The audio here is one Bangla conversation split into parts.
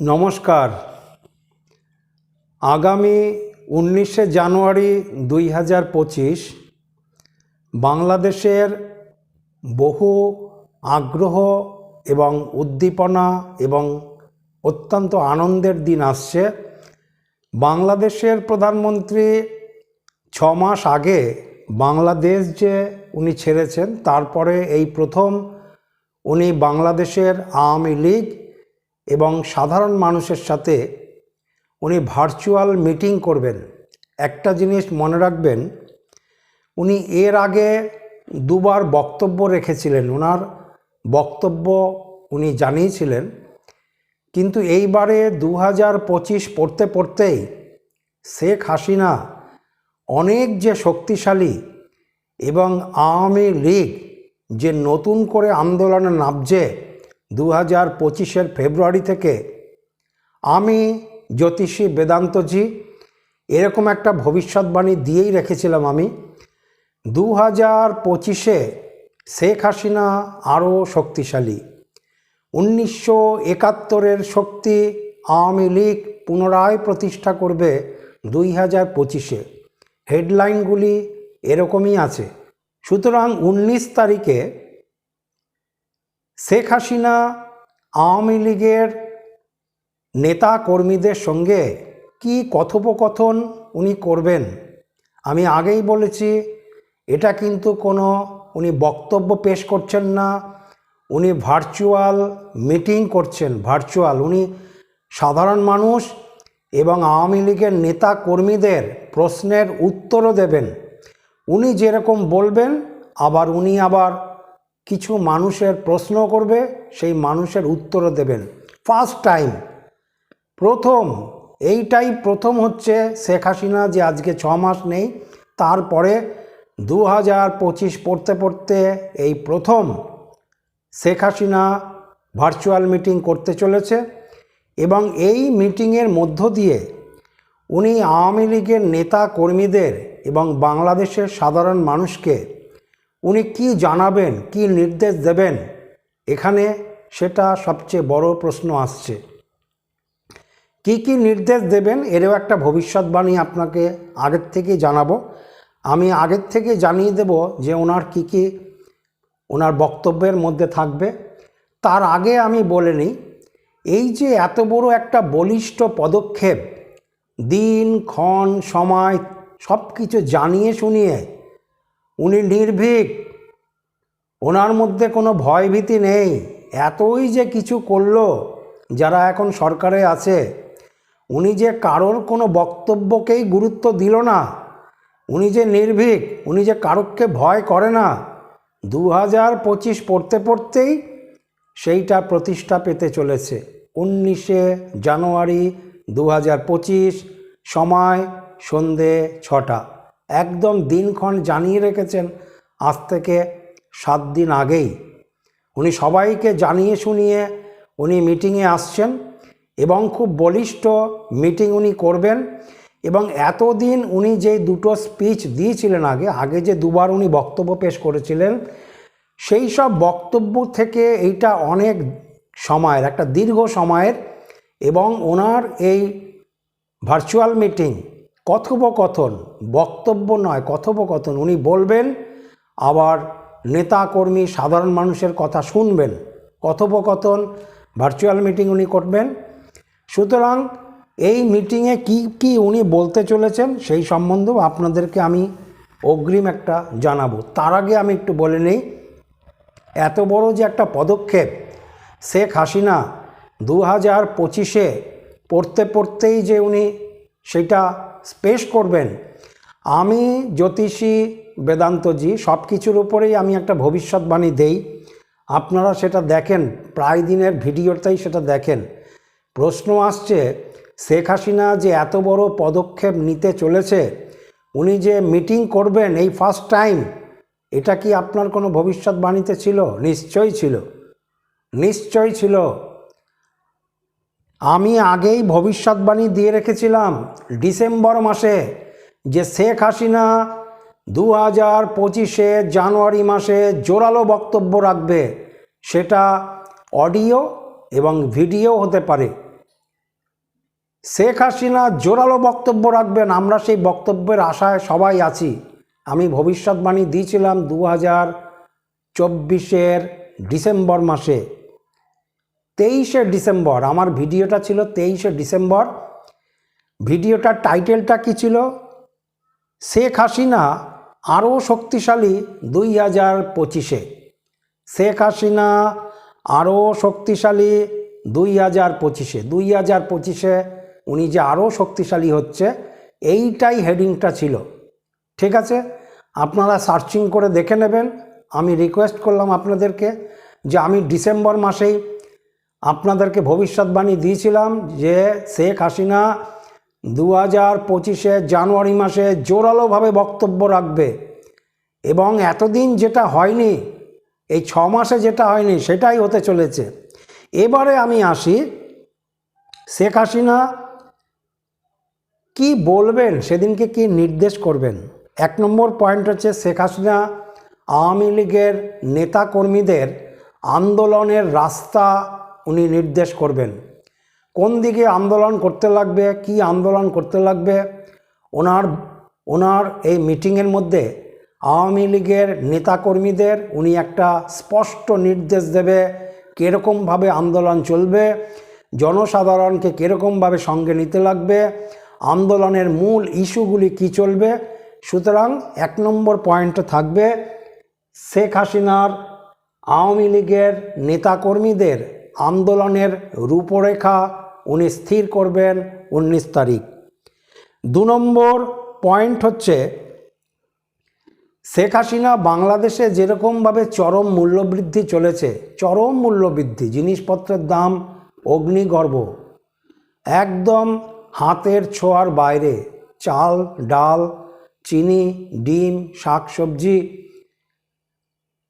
নমস্কার। আগামী উনিশে জানুয়ারি দুই হাজার পঁচিশ বাংলাদেশের বহু আগ্রহ এবং উদ্দীপনা এবং অত্যন্ত আনন্দের দিন আসছে। বাংলাদেশের প্রধানমন্ত্রী ছ মাস আগে বাংলাদেশ যে উনি ছেড়েছেন, তারপরে এই প্রথম উনি বাংলাদেশের আওয়ামী লীগ এবং সাধারণ মানুষের সাথে উনি ভার্চুয়াল মিটিং করবেন। একটা জিনিস মনে রাখবেন, উনি এর আগে দুবার বক্তব্য রেখেছিলেন। ওনার বক্তব্য উনি জানিয়েছিলেন, কিন্তু এইবারে দু হাজার পঁচিশ পড়তে পড়তেই শেখ হাসিনা অনেক যে শক্তিশালী এবং আওয়ামী লীগ যে নতুন করে আন্দোলনে নামছে দু হাজার পঁচিশের ফেব্রুয়ারি থেকে আমি জ্যোতিষী বেদান্তজি এরকম একটা ভবিষ্যৎবাণী দিয়েই রেখেছিলাম আমি। দু হাজার পঁচিশে শেখ হাসিনা আরও শক্তিশালী। উনিশশো একাত্তরের শক্তি আওয়ামী লীগ পুনরায় প্রতিষ্ঠা করবে দুই হাজার পঁচিশে। হেডলাইনগুলি এরকমই আছে। সুতরাং উনিশ তারিখে শেখ হাসিনা আওয়ামী লীগের নেতা কর্মীদের সঙ্গে কি কথোপকথন উনি করবেন? আমি আগেই বলেছি, এটা কিন্তু কোনো উনি বক্তব্য পেশ করছেন না, উনি ভার্চুয়াল মিটিং করছেন, ভার্চুয়াল। উনি সাধারণ মানুষ এবং আওয়ামী লীগের নেতা কর্মীদের প্রশ্নের উত্তরও দেবেন। উনি যেরকম বলবেন, আবার উনি আবার কিছু মানুষের প্রশ্ন করবে, সেই মানুষের উত্তরও দেবেন। ফার্স্ট টাইম প্রথম। এইটাই প্রথম হচ্ছে শেখ হাসিনা যে আজকে ছ মাস নেই, তারপরে দু হাজার পঁচিশ পড়তে পড়তে এই প্রথম শেখ হাসিনা ভার্চুয়াল মিটিং করতে চলেছে এবং এই মিটিংয়ের মধ্য দিয়ে উনি আওয়ামী লীগের নেতা কর্মীদের এবং বাংলাদেশের সাধারণ মানুষকে উনি কি জানাবেন, কি নির্দেশ দেবেন? এখানে সেটা সবচেয়ে বড় প্রশ্ন আসছে। কি কি নির্দেশ দেবেন, এরও একটা ভবিষ্যৎবাণী আপনাকে আগের থেকে জানাব। আমি আগের থেকে জানিয়ে দেব যে ওনার কি কি, ওনার বক্তব্যের মধ্যে থাকবে। তার আগে আমি বলে নিই, এই যে এত বড় একটা বলিষ্ঠ পদক্ষেপ, দিন, ক্ষণ, সময় সব কিছু জানিয়ে শুনিয়ে উনি নির্ভীক। ওনার মধ্যে কোনো ভয়ভীতি নেই। এতই যে কিছু করল, যারা এখন সরকারে আছে, উনি যে কারোর কোনো বক্তব্যকেই গুরুত্ব দিল না। উনি যে নির্ভীক, উনি যে কারোরকে ভয় করে না। দু হাজার পঁচিশ পড়তে পড়তেই সেইটা প্রতিষ্ঠা পেতে চলেছে। উনিশে জানুয়ারি দু হাজার পঁচিশ, সময় সন্ধে ছটা। একদম দিনক্ষণ জানিয়ে রেখেছেন আজ থেকে সাত দিন আগেই। উনি সবাইকে জানিয়ে শুনিয়ে উনি মিটিংয়ে আসছেন এবং খুব বলিষ্ঠ মিটিং উনি করবেন এবং এতদিন উনি যে দুটো স্পিচ দিয়েছিলেন আগে আগে যে দুবার উনি বক্তব্য পেশ করেছিলেন, সেই সব বক্তব্য থেকে এইটা অনেক সময়ের, একটা দীর্ঘ সময়ের এবং ওনার এই ভার্চুয়াল মিটিং কথোপকথন, বক্তব্য নয়, কথোপকথন। উনি বলবেন, আবার নেতাকর্মী, সাধারণ মানুষের কথা শুনবেন। কথোপকথন, ভার্চুয়াল মিটিং উনি করবেন। সুতরাং এই মিটিংয়ে কি কি উনি বলতে চলেছেন সেই সম্বন্ধেও আপনাদেরকে আমি অগ্রিম একটা জানাব। তার আগে আমি একটু বলে নেই, এত বড় যে একটা পদক্ষেপ শেখ হাসিনা দু হাজার পঁচিশে পড়তে, পড়তেই যে উনি সেটা স্পেশ করবেন। আমি জ্যোতিষী, বেদান্তজি সব কিছুর উপরেই আমি একটা ভবিষ্যৎবাণী দেই। আপনারা সেটা দেখেন, প্রায় দিনের ভিডিওটাই সেটা দেখেন। প্রশ্ন আসছে, শেখ হাসিনা যে এত বড় পদক্ষেপ নিতে চলেছে, উনি যে মিটিং করবেন এই ফার্স্ট টাইম, এটা কি আপনার কোনো ভবিষ্যৎবাণীতে ছিল? নিশ্চয়ই ছিল। নিশ্চয়ই ছিল। আমি আগেই ভবিষ্যৎবাণী দিয়ে রেখেছিলাম ডিসেম্বর মাসে যে শেখ হাসিনা দু হাজার পঁচিশে জানুয়ারি মাসে জোরালো বক্তব্য রাখবে। সেটা অডিও এবং ভিডিও হতে পারে। শেখ হাসিনা জোরালো বক্তব্য রাখবেন, আমরা সেই বক্তব্যের আশায় সবাই আছি। আমি ভবিষ্যৎবাণী দিয়েছিলাম দু হাজার চব্বিশের ডিসেম্বর মাসে। তেইশে ডিসেম্বর, আমার ভিডিওটা ছিল তেইশে ডিসেম্বর। ভিডিওটার টাইটেলটা কী ছিল? শেখ হাসিনা আরও শক্তিশালী দুই হাজার পঁচিশে। শেখ হাসিনা আরও শক্তিশালী দুই হাজার পঁচিশে। দুই হাজার পঁচিশে উনি যে আরও শক্তিশালী হচ্ছে, এইটাই হেডিংটা ছিল। ঠিক আছে? আপনারা সার্চিং করে দেখে নেবেন। আমি রিকোয়েস্ট করলাম আপনাদেরকে যে আমি ডিসেম্বর মাসেই আপনাদেরকে ভবিষ্যৎবাণী দিয়েছিলাম যে শেখ হাসিনা দু হাজার পঁচিশে জানুয়ারি মাসে জোরালোভাবে বক্তব্য রাখবে। এবং এতদিন যেটা হয়নি, এই ছ মাসে যেটা হয়নি, সেটাই হতে চলেছে। এবারে আমি আসি, শেখ হাসিনা কি বলবেন, সেদিনকে কি নির্দেশ করবেন? এক নম্বর পয়েন্ট হচ্ছে শেখ হাসিনা আওয়ামী লীগের নেতাকর্মীদের আন্দোলনের রাস্তা উনি নির্দেশ করবেন। কোন দিকে আন্দোলন করতে লাগবে, কি আন্দোলন করতে লাগবে? ওনার ওনার এই মিটিংয়ের মধ্যে আওয়ামী লীগের নেতাকর্মীদের উনি একটা স্পষ্ট নির্দেশ দেবে, কীরকমভাবে আন্দোলন চলবে, জনসাধারণকে কীরকমভাবে সঙ্গে নিতে লাগবে, আন্দোলনের মূল ইস্যুগুলি কি চলবে। সুতরাং এক নম্বর পয়েন্ট থাকবে, শেখ হাসিনার আওয়ামী লীগের নেতাকর্মীদের আন্দোলনের রূপরেখা উনি স্থির করবেন উনিশ তারিখ। দু নম্বর পয়েন্ট হচ্ছে, শেখ হাসিনা বাংলাদেশে যেরকমভাবে চরম মূল্যবৃদ্ধি চলেছে, চরম মূল্যবৃদ্ধি, জিনিসপত্রের দাম, অগ্নিগর্ভ, একদম হাতের ছোঁয়ার বাইরে, চাল, ডাল, চিনি, ডিম, শাকসবজি,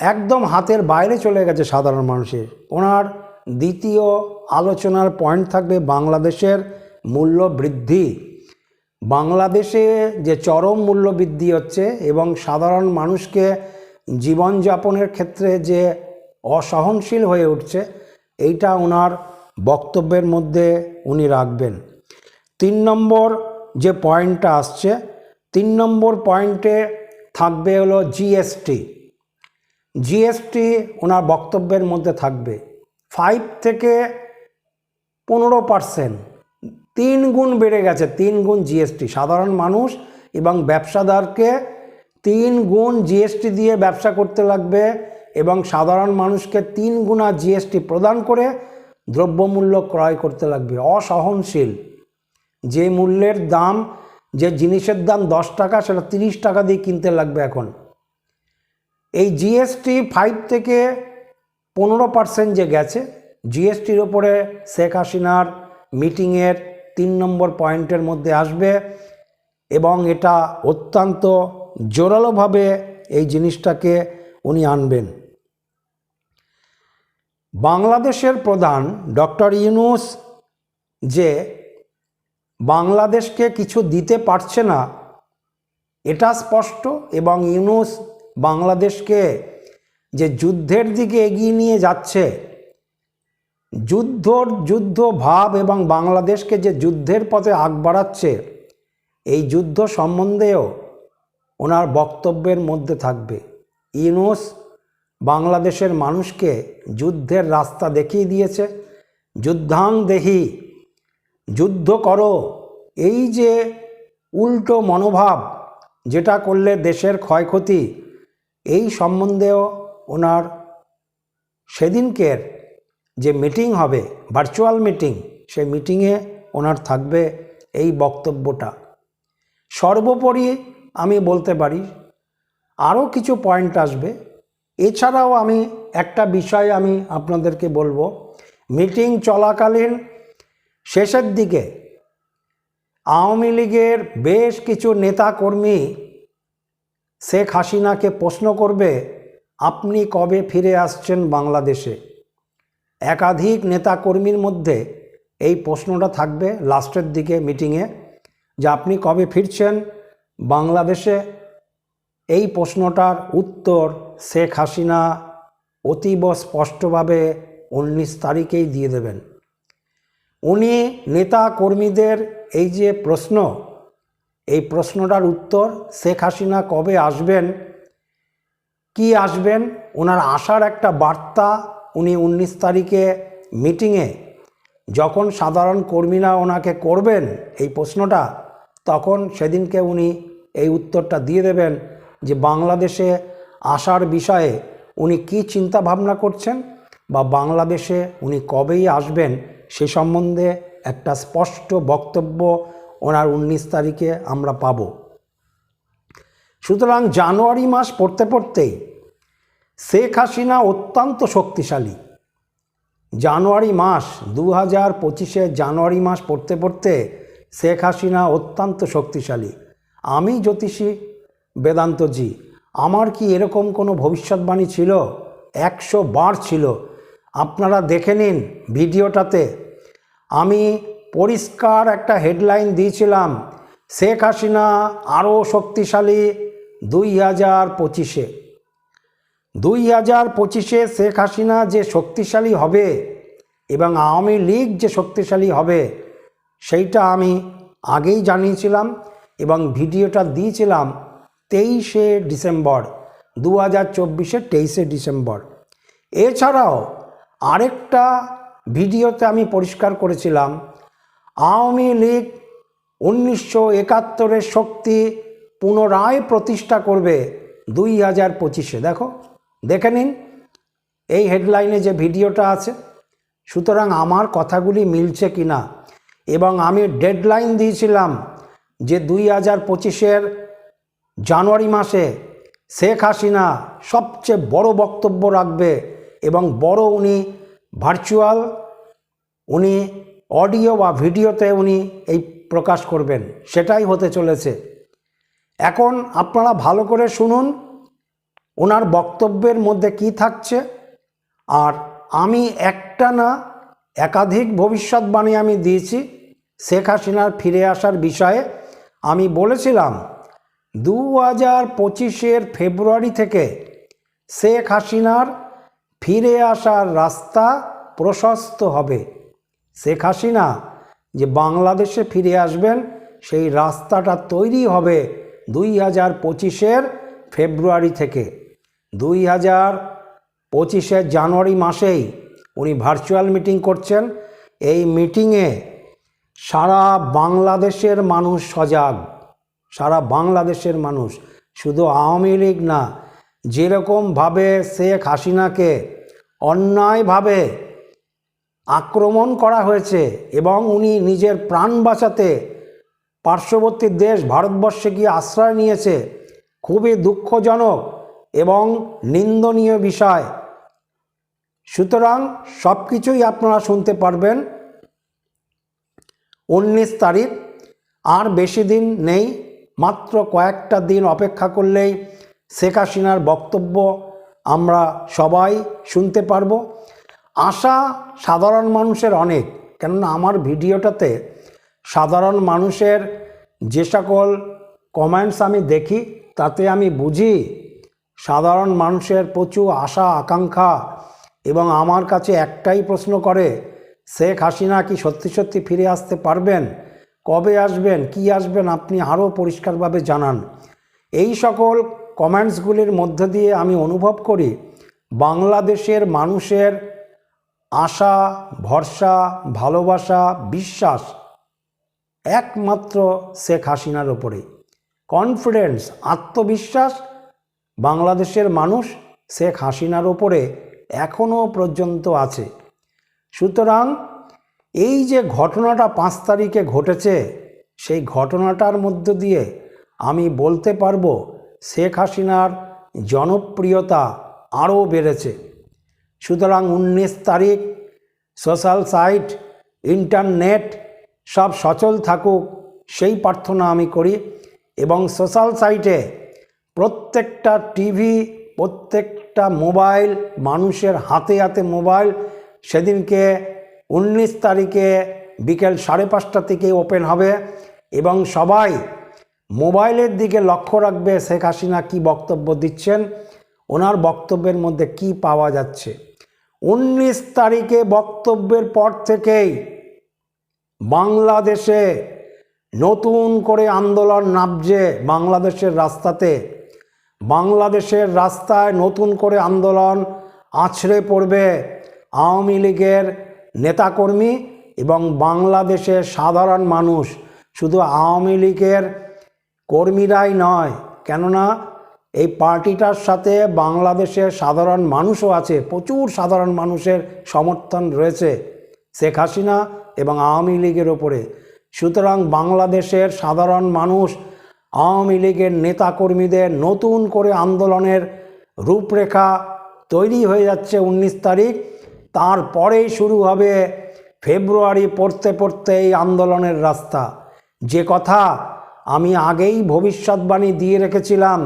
একদম হাতের বাইরে চলে গেছে সাধারণ মানুষের। ওনার দ্বিতীয় আলোচনার পয়েন্ট থাকবে বাংলাদেশের মূল্য বৃদ্ধি বাংলাদেশে যে চরম মূল্য বৃদ্ধি হচ্ছে এবং সাধারণ মানুষকে জীবনযাপনের ক্ষেত্রে যে অসহনশীল হয়ে উঠছে, এইটা ওনার বক্তব্যের মধ্যে উনি রাখবেন। তিন নম্বর যে পয়েন্টটা আসছে, তিন নম্বর পয়েন্টে থাকবে হলো জিএসটি জিএসটি ওনার বক্তব্যের মধ্যে থাকবে। ফাইভ থেকে পনেরো পার্সেন্ট তিন গুণ বেড়ে গেছে, তিন গুণ জিএসটি সাধারণ মানুষ এবং ব্যবসাদারকে তিন গুণ জিএসটি দিয়ে ব্যবসা করতে লাগবে এবং সাধারণ মানুষকে তিন গুণা জিএসটি প্রদান করে দ্রব্যমূল্য ক্রয় করতে লাগবে। অসহনশীল। যে মূল্যের দাম, যে জিনিসের দাম দশ টাকা, সেটা তিরিশ টাকা দিয়ে কিনতে লাগবে এখন। এই জিএসটি ফাইভ থেকে পনেরো পার্সেন্ট যে গেছে জিএসটির ওপরে শেখ হাসিনার মিটিংয়ের তিন নম্বর পয়েন্টের মধ্যে আসবে এবং এটা অত্যন্ত জোরালোভাবে এই জিনিসটাকে উনি আনবেন। বাংলাদেশের প্রধান ডক্টর ইউনুস যে বাংলাদেশকে কিছু দিতে পারছে না, এটা স্পষ্ট এবং ইউনুস বাংলাদেশকে যে যুদ্ধের দিকে এগিয়ে নিয়ে যাচ্ছে, যুদ্ধর যুদ্ধ ভাব এবং বাংলাদেশকে যে যুদ্ধের পথে আগ বাড়াচ্ছে, এই যুদ্ধ সম্বন্ধেও ওনার বক্তব্যের মধ্যে থাকবে। ইউনুস বাংলাদেশের মানুষকে যুদ্ধের রাস্তা দেখিয়ে দিয়েছে যুদ্ধাং দেহি যুদ্ধ করো, এই যে উল্টো মনোভাব, যেটা করলে দেশের ক্ষয়ক্ষতি, এই সম্বন্ধেও ওনার সেদিনকের যে মিটিং হবে ভার্চুয়াল মিটিং সেই মিটিংয়ে ওনার থাকবে এই বক্তব্যটা। সর্বোপরি আমি বলতে পারি, আরও কিছু পয়েন্ট আসবে। এছাড়াও আমি একটা বিষয় আমি আপনাদেরকে বলব মিটিং চলাকালীন শেষের দিকে আওয়ামী লীগের বেশ কিছু নেতাকর্মী শেখ হাসিনাকে প্রশ্ন করবে আপনি কবে ফিরে আসছেন বাংলাদেশে? একাধিক নেতাকর্মীর মধ্যে এই প্রশ্নটা থাকবে লাস্টের দিকে মিটিংয়ে যে আপনি কবে ফিরছেন বাংলাদেশে? এই প্রশ্নটার উত্তর শেখ হাসিনা অতীব স্পষ্টভাবে উনিশ তারিখেই দিয়ে দেবেন। উনি নেতা কর্মীদের এই যে প্রশ্ন, এই প্রশ্নটার উত্তর শেখ হাসিনা কবে আসবেন কি আসবেন? ওনার আসার একটা বার্তা উনি উনিশ তারিখে মিটিংয়ে। যখন সাধারণ কর্মীরা ওনাকে করবেন এই প্রশ্নটা, তখন সেদিনকে উনি এই উত্তরটা দিয়ে দেবেন যে বাংলাদেশে আসার বিষয়ে উনি কি চিন্তা ভাবনা করছেন বা বাংলাদেশে উনি কবেই আসবেন সে সম্বন্ধে একটা স্পষ্ট বক্তব্য ওনার উনিশ তারিখে আমরা পাবো। সুতরাং জানুয়ারি মাস পড়তে পড়তেই শেখ হাসিনা অত্যন্ত শক্তিশালী। জানুয়ারি মাস দু হাজার পঁচিশে জানুয়ারি মাস পড়তে পড়তে শেখ হাসিনা অত্যন্ত শক্তিশালী। আমি জ্যোতিষী বেদান্তজি, আমার কি এরকম কোনো ভবিষ্যৎবাণী ছিল? একশো বার ছিল। আপনারা দেখে নিন ভিডিওটাতে। আমি পরিষ্কার একটা হেডলাইন দিয়েছিলাম, শেখ হাসিনা আরও শক্তিশালী দুই হাজার পঁচিশে। দুই হাজার পঁচিশে শেখ হাসিনা যে শক্তিশালী হবে এবং আওয়ামী লীগ যে শক্তিশালী হবে, সেইটা আমি আগেই জানিয়েছিলাম এবং ভিডিওটা দিয়েছিলাম তেইশে ডিসেম্বর দু হাজার চব্বিশে তেইশে ডিসেম্বর। এছাড়াও আরেকটা ভিডিওতে আমি পরিষ্কার করেছিলাম, আওয়ামী লীগ উনিশশো একাত্তরের শক্তি পুনরায় প্রতিষ্ঠা করবে দুই হাজার পঁচিশে। দেখো, দেখে নিন, এই হেডলাইনে যে ভিডিওটা আছে, সুতরাং আমার কথাগুলি মিলছে কি না? এবং আমি ডেডলাইন দিয়েছিলাম যে দুই হাজার পঁচিশের জানুয়ারি মাসে শেখ হাসিনা সবচেয়ে বড় বক্তব্য রাখবে এবং বড় উনি ভার্চুয়াল উনি অডিও বা ভিডিওতে উনি এই প্রকাশ করবেন, সেটাই হতে চলেছে। এখন আপনারা ভালো করে শুনুন, ওনার বক্তব্যের মধ্যে কি থাকছে, আর আমি একটা না, একাধিক ভবিষ্যৎবাণী আমি দিয়েছি, শেখ হাসিনার ফিরে আসার বিষয়ে। আমি বলেছিলাম দু হাজার পঁচিশের ফেব্রুয়ারি থেকে শেখ হাসিনার ফিরে আসার রাস্তা প্রশস্ত হবে। শেখ হাসিনা যে বাংলাদেশে ফিরে আসবেন, সেই রাস্তাটা তৈরি হবে দুই হাজার পঁচিশের ফেব্রুয়ারি থেকে, দুই হাজার পঁচিশের জানুয়ারি মাসেই উনি ভার্চুয়াল মিটিং করছেন। এই মিটিংয়ে সারা বাংলাদেশের মানুষ সজাগ। সারা বাংলাদেশের মানুষ। শুধু আওয়ামী লীগ না, যেরকমভাবে শেখ হাসিনাকে অন্যায়ভাবে আক্রমণ করা হয়েছে এবং উনি নিজের প্রাণ বাঁচাতে পার্শ্ববর্তী দেশ ভারতবর্ষে গিয়ে আশ্রয় নিয়েছে, খুবই দুঃখজনক এবং নিন্দনীয় বিষয়। সুতরাং সব কিছুই আপনারা শুনতে পারবেন। উনিশ তারিখ, আর বেশি দিন নেই, মাত্র কয়েকটা দিন অপেক্ষা করলেই শেখ হাসিনার বক্তব্য আমরা সবাই শুনতে পারব। আশা সাধারণ মানুষের অনেক, কেননা আমার ভিডিওটাতে সাধারণ মানুষের যে সকল কমেন্টস আমি দেখি, তাতে আমি বুঝি সাধারণ মানুষের প্রচুর আশা, আকাঙ্ক্ষা এবং আমার কাছে একটাই প্রশ্ন করে, শেখ হাসিনা কি সত্যি সত্যি ফিরে আসতে পারবেন? কবে আসবেন? কি আসবেন? আপনি আরও পরিষ্কারভাবে জানান। এই সকল কমেন্টসগুলির মধ্য দিয়ে আমি অনুভব করি, বাংলাদেশের মানুষের আশা, ভরসা, ভালোবাসা, বিশ্বাস একমাত্র শেখ হাসিনার ওপরে। কনফিডেন্স আত্মবিশ্বাস, বাংলাদেশের মানুষ শেখ হাসিনার ওপরে এখনও পর্যন্ত আছে। সুতরাং এই যে ঘটনাটা পাঁচ তারিখে ঘটেছে, সেই ঘটনাটার মধ্য দিয়ে আমি বলতে পারব শেখ হাসিনার জনপ্রিয়তা আরও বেড়েছে। সুতরাং উনিশ তারিখ সোশ্যাল সাইট ইন্টারনেট সব সচল থাকুক, সেই প্রার্থনা আমি করি। এবং সোশ্যাল সাইটে প্রত্যেকটা টিভি, প্রত্যেকটা মোবাইল, মানুষের হাতে হাতে মোবাইল সেদিনকে উনিশ তারিখে বিকেল সাড়ে পাঁচটা থেকে ওপেন হবে এবং সবাই মোবাইলের দিকে লক্ষ্য রাখবে শেখ হাসিনা কী বক্তব্য দিচ্ছেন, ওনার বক্তব্যের মধ্যে কি পাওয়া যাচ্ছে। উনিশ তারিখে বক্তব্যের পর থেকেই বাংলাদেশে নতুন করে আন্দোলন নামছে বাংলাদেশের রাস্তাতে। বাংলাদেশের রাস্তায় নতুন করে আন্দোলন আছড়ে পড়বে আওয়ামী লীগের নেতাকর্মী এবং বাংলাদেশের সাধারণ মানুষ। শুধু আওয়ামী লীগের কর্মীরাই নয়, কেননা এই পার্টিটার সাথে বাংলাদেশের সাধারণ মানুষও আছে, প্রচুর সাধারণ মানুষের সমর্থন রয়েছে। শেখ হাসিনা এবং আওয়ামী লীগের ওপরে সুতরাং বাংলাদেশের সাধারণ মানুষ, আওয়ামী লীগের নেতাকর্মীদের নতুন করে আন্দোলনের রূপরেখা তৈরি হয়ে যাচ্ছে উনিশ তারিখ। তারপরেই শুরু হবে ফেব্রুয়ারি পড়তে পড়তে এই আন্দোলনের রাস্তা। যে কথা আমি আগেই ভবিষ্যৎবাণী দিয়ে রেখেছিলাম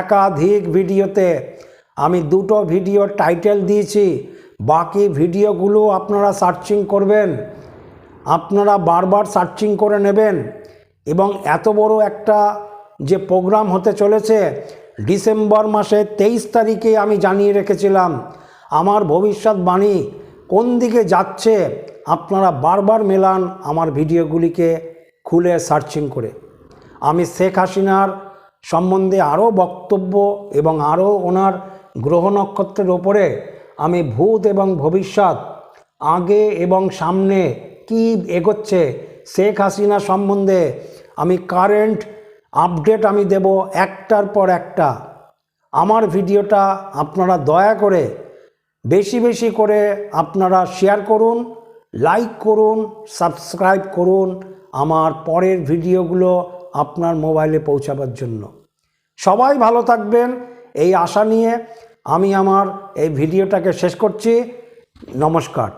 একাধিক ভিডিওতে। আমি দুটো ভিডিও টাইটেল দিয়েছি, বাকি ভিডিওগুলো আপনারা সার্চিং করবেন। আপনারা বারবার সার্চিং করে নেবেন এবং এত বড় একটা যে প্রোগ্রাম হতে চলেছে, ডিসেম্বর মাসের তেইশ তারিখে আমি জানিয়ে রেখেছিলাম, আমার ভবিষ্যৎবাণী কোন দিকে যাচ্ছে, আপনারা বারবার মেলান আমার ভিডিওগুলিকে খুলে সার্চিং করে। আমি শেখ হাসিনার সম্বন্ধে আরও বক্তব্য এবং আরও ওনার গ্রহ নক্ষত্রের ওপরে আমি ভূত এবং ভবিষ্যৎ আগে এবং সামনে কি এগোচ্ছে শেখ হাসিনা সম্বন্ধে আমি কারেন্ট আপডেট আমি দেব একটার পর একটা। আমার ভিডিওটা আপনারা দয়া করে বেশি বেশি করে আপনারা শেয়ার করুন লাইক করুন সাবস্ক্রাইব করুন আমার পরের ভিডিওগুলো আপনার মোবাইলে পৌঁছাবার জন্য। সবাই ভালো থাকবেন, এই আশা নিয়ে আমি আমার এই ভিডিওটাকে শেষ করছি। নমস্কার।